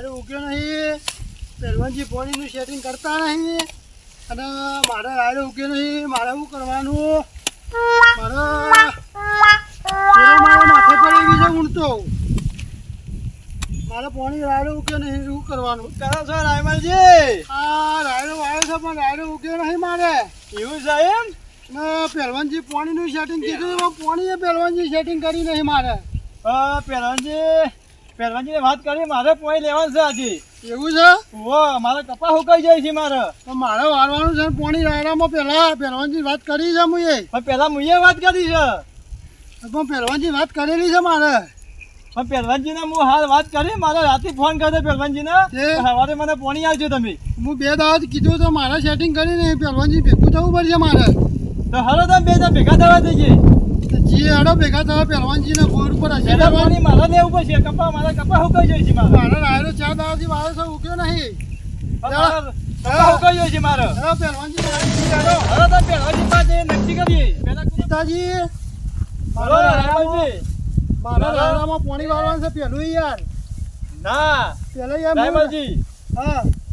રાડો ઉગ્યો નહીં. પહેલવાનજી પોણીનું સેટિંગ કરતા નહીં. અને મારે રાડો ઉગ્યો નહીં. મારે શું કરવાનું? મારે મારા માથે પર એવી છે ઊંડતો મારે પોણી રાયડો ઉગ્યો નહીં. શું કરવાનું? કરો છો રાયમલજી? હા રાયડો છે પણ રાયડો ઉગ્યો નહીં મારે. એવું છે એમ? પહેલવાનજી પોણીનું સેટિંગ કીધું પોણી પોણીએ પહેલવાનજી સેટિંગ કરી નહીં મારે. અ, પહેલવાનજી વાત કરી મારે પોઈ લેવાનું છે આજે. એવું છે? ઓ મારે કપા હુકાઈ જાય છે મારે. તો મારે વારવાનું છે પોણી રાયરામાં પહેલા પહેલવાનજી વાત કરી છે મુએ. પણ પહેલા મુએ વાત કરી છે. પણ પહેલવાનજી વાત કરેલી છે મારે. પણ પહેલવાનજીને હું હાલ વાત કરી મારે રાતે ફોન કર્યો પહેલવાનજીને? સવારે મને પોણી આવજો તમે. હું બે દાવા કીધું તો મારે સેટિંગ કરીને પહેલવાનજી ભેગું થવું પડશે મારે. તો હાલો તમે બે દા ભેગા થવા જઈએ તો જે આડો ભેગા થવા પહેલવાનજીને બોર પર હશે. પોણી મારે લેવું પડશે. કપા મારા કપા હુકાઈ જાય છે મારે. મારે રાયડો ચા દાડાથી વાળો છે ઉક્યો નહીં. મારે કપા હુકાઈ જાય છે મારો. હા પહેલવાનજી હાલો તમે પહેલવાનજી પાસે નક્કી કરીએ. કોને- પિતાજી હાલો રાયમલજી મારે રાયડામાં પોણી વાળવાનું છે પહેલું યાર. ના. પહેલા યાર હા.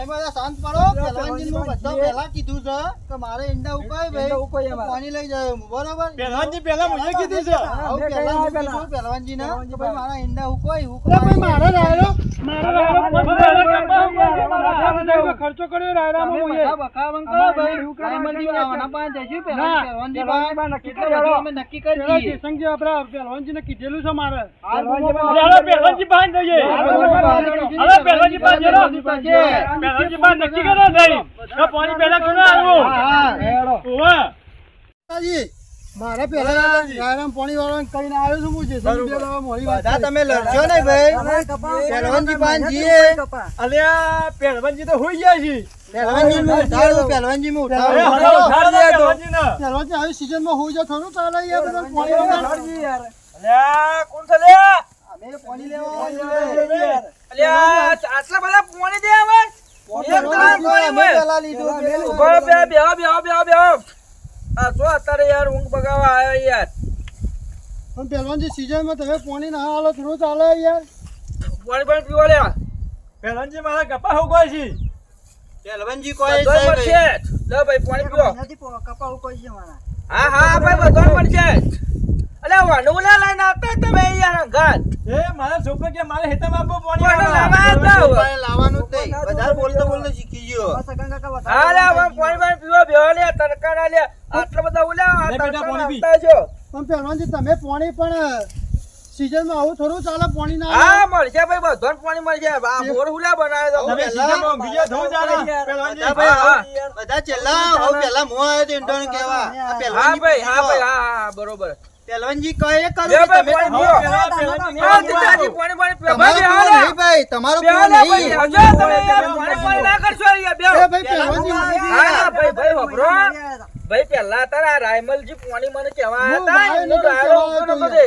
મુજે. શાંત પડો પહેલવાનજી નું બધા પહેલા કીધું છે કે મારે ઈંડા ઉકાય ભાઈ પાણી લઈ જાય બરોબર પહેલવાનજી પહેલા મુજે કીધું છે પહેલા કીધું ને કે ભાઈ મારા ઈંડા ઉકાય ભાઈ મારે મારે ખર્ચો કર્યો હું એ. બખાવન કરો ભાઈ ના, પાસે નક્કી કરી અમે નક્કી દઈએ. પહેલવાનજીને કીધેલું છે મારે પહેલવાનજી પાસે જઈએ હાલો પહેલવાનજી પાસે જરો. પહેલવાનજી પાસે નક્કી કરો નહીં. તો પાણી પહેલા કોને આવ્યું ઓવે. પિતાજી, મારે પહેલા રાયડામાં પાણી વાળવાનું કરીને આવ્યો છું હું જેસલજી બે વાત તમે લડશો ને ભાઈ. પહેલવાનજી પાસે જઈએ અલ્યા પહેલવાનજી તો હોઈ ગયા છે. પહેલવાનજી નું ઉઠાડું પહેલવાનજી નું અરે ઉઠાડું. હાલો, ઉઠાડો પહેલવાનજી આવી સિઝનમાં હોઈ જાય થોડું ચાલે યાર બધા પાણી વાળવાનું. અલ્યા કોણ છે લ્યા? અમે પાણી લેવા અલ્યા આટલા બધા પાણી દે હવે. પાણી અમે મેં. પણ તમે પાણી ના હાલો થોડું ચાલે યાર. પાણી પાણી પીવો લ્યા. મારા કપા હો છે? કોઈ બધો છે લે ભાઈ પાણી પીવો. હા હા ભાઈ બધો મળશે. અલે વાનુલા લઈને આવતા તમે યાર ઘાટ એ મારા છોકરો કે મારે હેતામાં આપો પાણી લાવવા ભાઈ ભાઈ લાવવાનું જ નહીં વધારે બોલતો બોલતો શીખી ગયો હા લે હવે પાણી પાણી પીવો બેહો લે તડકા ના લે આટલા બધા ઉલ્યા આ લે બેટા, તડકા પાણી પી. આવતા છો પણ તમે પાણી પણ સીઝનમાં આવું થોડું ચાલે પાણી ના હા મળશે ભાઈ બધો પાણી મળશે. આ મોર હુલા બનાવે તો. તમે સીઝનમાં બીજો ધો જાણે. ભાઈ બધા છેલ્લા હું. પહેલા મો આવ્યો તો ઇન્ટર્ન કેવા? આ હા. ભાઈ હા ભાઈ હા હા બરોબર. પહેલવાનજી કહે કરું તમે ભાઈ, તમારો નહીં? ભાઈ. તમે પાણી પાણી ના કરશો ભાઈ પહેલવાનજી હા, ભાઈ, ભાઈ. ભાઈ પેલા તારા રાયમલજી પાણી મને કેવા હતા એનો નીકળી ઉપર નતો દે.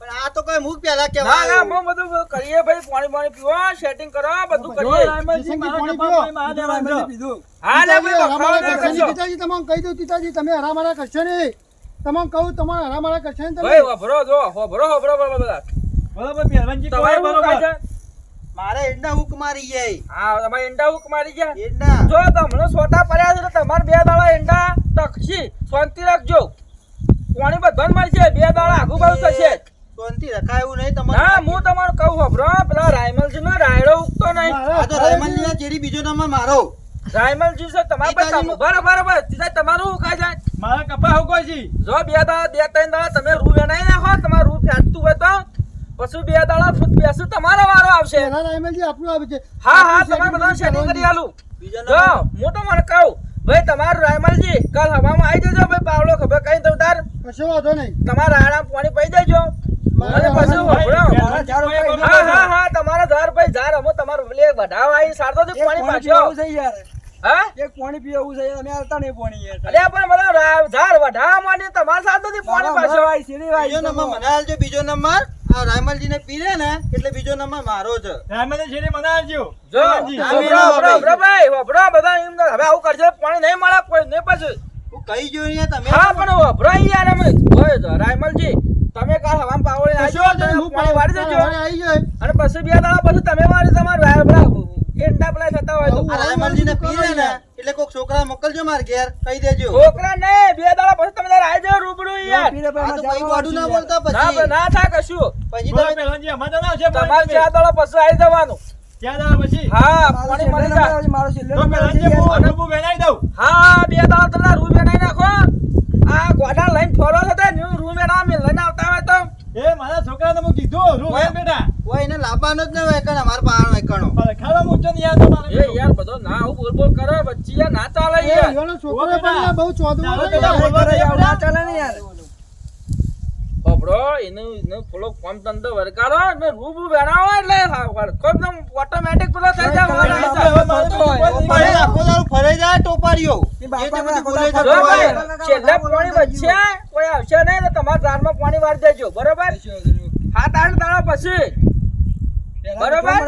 પણ આ તો કઈ મુખ પહેલા ના ના કહેવાય હું બધું કરીએ ભાઈ પાણી પાણી પીવો સેટિંગ કરો બધું કરીએ. રાયમલજી મારા પાણી પીવો. પાણી મારા દેવાનું છે. હા લે ભાઈ હરામારા બખાડો ના પિતાજી તમને કહી દઉં પિતાજી તમે હરામારા કરશો તમને કહું તમારે હરામારા કરશો તમે. ભાઈ તમે જો હોભળો બરાબર બધા બરાબર તમારું શું બરોબર. કાંઈ મારે એંડા હુક મારી જાય. હા તમારે એંડા હુક મારી ગયા? એંડા જો તમને સોટા પડ્યા છે તમારે બે દાડા એંડા તકશી શાંતિ રાખજો. પાણી બધાને મળશે બે દાડા આગુ બાજુ થશે. શાંતિ રખાય એવું નહીં હા હું તમારું કહું હોભળો પેલા રાયમલજી નો રાયડો ઉગતો નહીં. આ તો રહેમાનજી ના ચેડી બીજો નંબર મારો. રાયમલજી છે તમારે પાસે પિતાજીનું- બરાબર બરાબર. સીધા તમારું શું જાય. મારા કપા હો જો બે દાડા બે ત્રણ દાડા તમે રૂ નાખો તમારું રૂ ફેંકતું હોય તો પછી બે દાડા ફૂટ બેસું તમારો વારો આવશે. પહેલા રાયમલજી આપણું આવે છે. હા હા તમારે બધા સેટિંગ કરી આલું? બીજો હું તમારે કહું ભાઈ તમારું રાયમલજી કાલ હવામાં આવી જજો ભાઈ પાવડો ખબર કઈ તો તાર કશો વાંધો નહીં. તમારા આરામ પાણી પી દેજો અને પછી મારા વભળો. પહેલવાનજી કહો એ બરોબર હા હા હા તમારા ધાર ભાઈ યાર અમે તમારું પેલી વધાવા આવી સારતો હતી પાણી પાછો. હા? એક પાણી પીવું છે અમે આવતા નહીં પાણી યાર. અલ્યા પણ મને રા- ઝાડ વધાવા માંડી તમારે પાણી પાછો. બીજો નંબર બીજો નંબર. આ રાયમલજીને પીરે ને એટલે બીજો નંબર મારો છે રામને છેડે મને આવજો જો રામજી, વભરો, વભરો, વભરો ભાઈ. વભરો બધા એમ હવે આવું કરશે પાણી નહીં મળે કોઈ નહીં પછી. હું કહી ગયો ને તમે હા પણ વભરો યાર અમે ઓય રાયમલજી તમે કાલ હવામાં પાવડી નાખજો તમે પાણી વાળી દેજો. આવી જાય અને પછી બે દાડા પછી તમે વાળી તમારે વાયર પેલા એંડા પેલા થતા હોય તો. ને રાયમલજીને પીરે ને એટલે કોક છોકરા મોકલજો માર ઘેર કહી દેજો. છોકરા ને બે દાડા પછી તમે તારે આવી રૂબરૂ યાર. આ તો પછી વાડું ના બોલતા પછી. ના થાય કશું. પછી તમે પહેલવાનજી, અમારે ના છે તમારે ચાર દાડા પછી આવી જવાનું. ચાર દાડા પછી? હા પાણી મારો જાય તો પહેલવાનજી, હું અનુભવ બનાવી દઉં. હા બે દાડા તમને રૂમ બનાવી નાખો. આ ગોડા લઈને ફરો છો તે ન્યુ રૂમ બેઠા મેં લઈને આવતા હોય તો. એ મારા છોકરાને હું કીધું રૂ બેટા કોઈ એને લાવવાનો જ ન હોય કણ અમાર પાવાનો એકણો અરે ખાવા મૂકજો ને યાર તમારે એ યાર બધો ના હું બોલ બોલ કરે યાર ના ચાલે યાર. ઈયોનો છોકરો પણ બહુ ચોદવો ના ચાલે ને યાર. બબડો એનું એનું થોડો કોમ ધંધો વરકારો ને રૂબ બેણાવો એટલે વરકો ઓટોમેટિક પેલો થઈ જાય ટોપારી આખો દાડો ફરાઈ જાય ટોપારીઓ. છેલ્લે પાણી વચ્ચે કોઈ આવશે નહીં તો તમારા ઝાડમાં પાણી વાળી દેજો બરોબર? હા આઠ દાડા પછી. બરોબર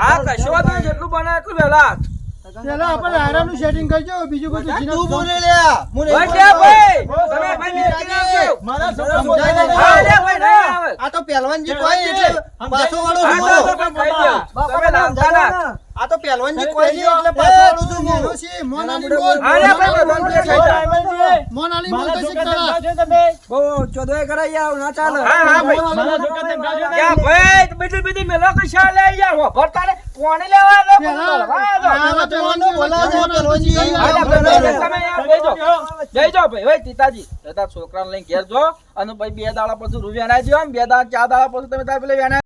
હા કશો વાંધો જેટલું બને એટલું વહેલા પેલા આપણે રાયરાનું setting કરજો બીજું બધું તું બોલે લ્યા હું નહીં વચ્ચે બોલતો. ભાઈ તમે ભાઈ નીકળી મારા સમજાય ને. ભાઈ, આ તો પહેલવાનજી કોઈ એટલે પાછો વાળો તો હું. તમે ખાઈ જાઓ. તમે લાવતા ના. આ તો પહેલવાનજી કોઈ એટલે પાછો વાળો છું હું. એનો છે, બોલ. હા, લે ભાઈ, બધા બે ખાઈ જાઓ. રાયમલજી, મોન આલી બોલ મારા તો શીખ છોકરા તારા. તેમ ખાશો તમે હા, હા, ભાઈ. મારા છોકરા તેમ ખાશો ને? યા ભાઈ, બીજી બીજી મેલો કે શા લે યાર, વાપરતા ને પાણી લેવા આલો, પેલા પાણી લેવા આલો. આ પહેલવાનજી બોલાવો છે, મોન આલી પહેલવાનજી. બોલ. હા, લે, બોલાવો. ભાઈ, તમે યાર બેહી જાઓ. ભાઈ ભાઈ તીતાજી તારા છોકરાને લઈને ઘેર જો અને ભાઈ બે દાડા પછી રૂ ના દો બે દાડા ચાર દાડા પછી તમે તાર પેલે વેણાઈ